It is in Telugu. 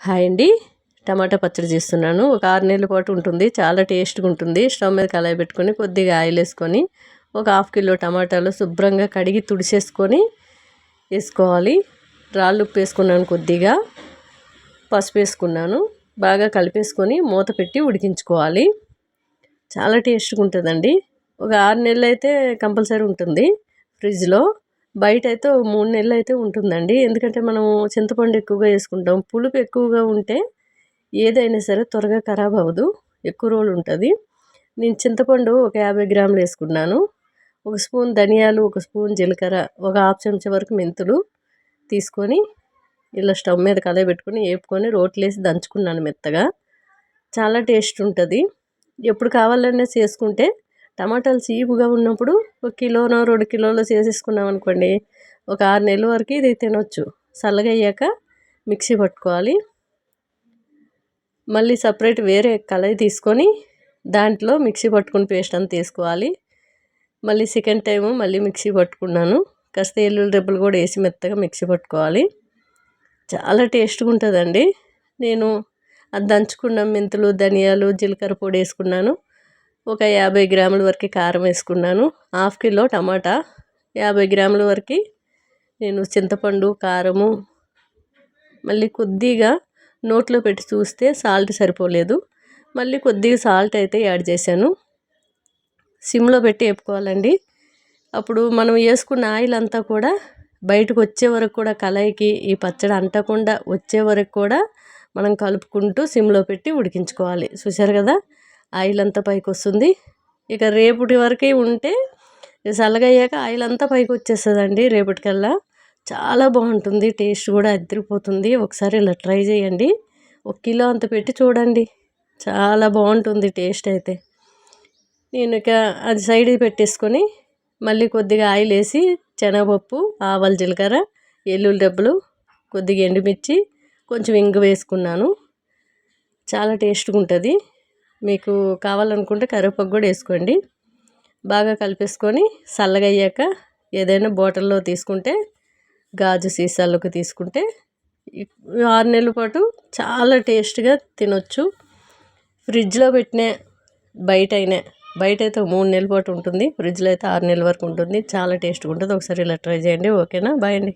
హాయ్ అండి. టమాటా పచ్చడి చేస్తున్నాను. ఒక ఆరు నెలల పాటు ఉంటుంది. చాలా టేస్ట్గా ఉంటుంది. స్టవ్ మీద కళాయి పెట్టుకొని కొద్దిగా ఆయిల్ వేసుకొని ఒక హాఫ్ కిలో టమాటాలు శుభ్రంగా కడిగి తుడిసేసుకొని వేసుకోవాలి. రాళ్ళు ఉప్పు వేసుకున్నాను కొద్దిగా. పసుపు వేసుకున్నాను. బాగా కలిపేసుకొని మూత పెట్టి ఉడికించుకోవాలి. చాలా టేస్ట్గా ఉంటుందండి. ఒక ఆరు నెలలు అయితే కంపల్సరీ ఉంటుంది. ఫ్రిడ్జ్లో బయట అయితే మూడు నెలలు అయితే ఉంటుందండి. ఎందుకంటే మనం చింతపండు ఎక్కువగా వేసుకుంటాం. పులుపు ఎక్కువగా ఉంటే ఏదైనా సరే త్వరగా ఖరాబ్ అవ్వదు. ఎక్కువ రోజులు ఉంటుంది. నేను చింతపండు ఒక యాభై గ్రాములు వేసుకున్నాను. ఒక స్పూన్ ధనియాలు ఒక స్పూన్ జీలకర్ర ఒక హాఫ్ చెంచా వరకు మెంతులు తీసుకొని ఇలా స్టవ్ మీద కలయి పెట్టుకొని వేపుకొని రోట్లేసి దంచుకున్నాను మెత్తగా. చాలా టేస్ట్ ఉంటుంది. ఎప్పుడు కావాలన్నా చేసుకుంటే టమాటాలు చీపుగా ఉన్నప్పుడు ఒక కిలోనో రెండు కిలోలు చేసేసుకున్నాం అనుకోండి. ఒక ఆరు నెలల వరకు ఇది తినొచ్చు. చల్లగా అయ్యాక మిక్సీ పట్టుకోవాలి. మళ్ళీ సపరేట్ వేరే కళాయి తీసుకొని దాంట్లో మిక్సీ పట్టుకుని పేస్ట్ అంతా తీసుకోవాలి మళ్ళీ సెకండ్ టైం మళ్ళీ మిక్సీ పట్టుకున్నాను. కాస్త ఎల్లుల్లి రెబ్బలు కూడా వేసి మెత్తగా మిక్సీ పట్టుకోవాలి. చాలా టేస్ట్గా ఉంటుందండి. నేను అది దంచుకున్న మెంతులు ధనియాలు జీలకర్ర పొడి వేసుకున్నాను. ఒక యాభై గ్రాముల వరకు కారం వేసుకున్నాను. హాఫ్ కిలో టమాటా. యాభై గ్రాముల వరకు నేను చింతపండు కారము మళ్ళీ కొద్దిగా నోట్లో పెట్టి చూస్తే సాల్ట్ సరిపోలేదు. మళ్ళీ కొద్దిగా సాల్ట్ అయితే యాడ్ చేశాను. సిమ్లో పెట్టి వేపుకోవాలండి. అప్పుడు మనం వేసుకున్న ఆయిల్ అంతా కూడా బయటకు వచ్చే వరకు కూడా కలాయికి ఈ పచ్చడి అంటకుండా వచ్చే వరకు కూడా మనం కలుపుకుంటూ సిమ్లో పెట్టి ఉడికించుకోవాలి. చూసారు కదా? ఆయిల్ అంతా పైకి వస్తుంది ఇక రేపటి వరకే ఉంటే చల్లగయ్యాక ఆయిల్ అంతా పైకి వచ్చేస్తుందండి రేపటికల్లా. చాలా బాగుంటుంది టేస్ట్ కూడా అదిరిపోతుంది ఒకసారి ఇలా ట్రై చేయండి. ఒక కిలో అంత పెట్టి చూడండి. చాలా బాగుంటుంది టేస్ట్ అయితే. నేను ఇక అది సైడ్ పెట్టేసుకొని మళ్ళీ కొద్దిగా ఆయిల్ వేసి శనగపప్పు ఆవాల జీలకర్ర ఎల్లుల్లి డబ్బులు కొద్దిగా ఎండుమిర్చి కొంచెం ఇంగు వేసుకున్నాను. చాలా టేస్ట్గా ఉంటుంది. మీకు కావాలనుకుంటే కరివేపాకు కూడా వేసుకోండి. బాగా కలిపేసుకొని చల్లగా అయ్యాక ఏదైనా బాటిల్లో తీసుకుంటే గాజు సీసాలకు తీసుకుంటే ఆరు నెలల పాటు చాలా టేస్ట్గా తినొచ్చు. ఫ్రిడ్జ్లో పెట్టిన బయట అయినా బయట అయితే మూడు నెలల పాటు ఉంటుంది. ఫ్రిడ్జ్లో అయితే ఆరు నెలల వరకు ఉంటుంది. చాలా టేస్ట్గా ఉంటుంది. ఒకసారి ఇలా ట్రై చేయండి. ఓకేనా? బాయ్ అండి.